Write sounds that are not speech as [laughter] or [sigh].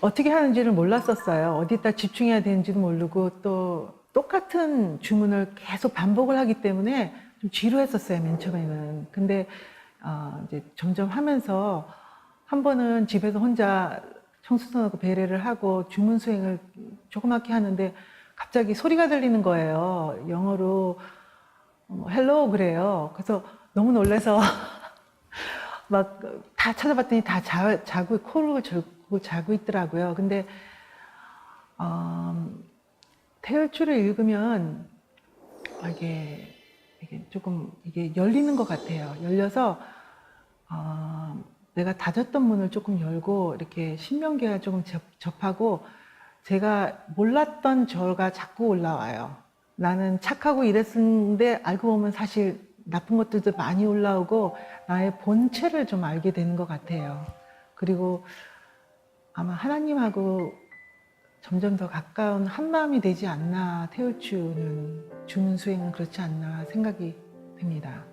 어떻게 하는지를 몰랐었어요. 어디다 집중해야 되는지도 모르고 또 똑같은 주문을 계속 반복을 하기 때문에 좀 지루했었어요, 맨 처음에는. 근데 어, 이제 점점 하면서 한 번은 집에서 혼자 청소년하고 배려를 하고 주문 수행을 조그맣게 하는데 갑자기 소리가 들리는 거예요. 영어로 어, 헬로 그래요. 그래서 너무 놀래서 [laughs] 막 다 찾아봤더니 다 자, 자고 코를 절고 자고 있더라고요. 근데 어, 태열주를 읽으면 아, 이게 이게 조금 이게 열리는 것 같아요. 열려서 어, 내가 닫았던 문을 조금 열고 이렇게 신명기가 조금 접, 접하고 제가 몰랐던 저가 자꾸 올라와요. 나는 착하고 이랬었는데 알고 보면 사실 나쁜 것들도 많이 올라오고 나의 본체를 좀 알게 되는 것 같아요. 그리고 아마 하나님하고 점점 더 가까운 한 마음이 되지 않나 태울주는 주문 수행은 그렇지 않나 생각이 듭니다.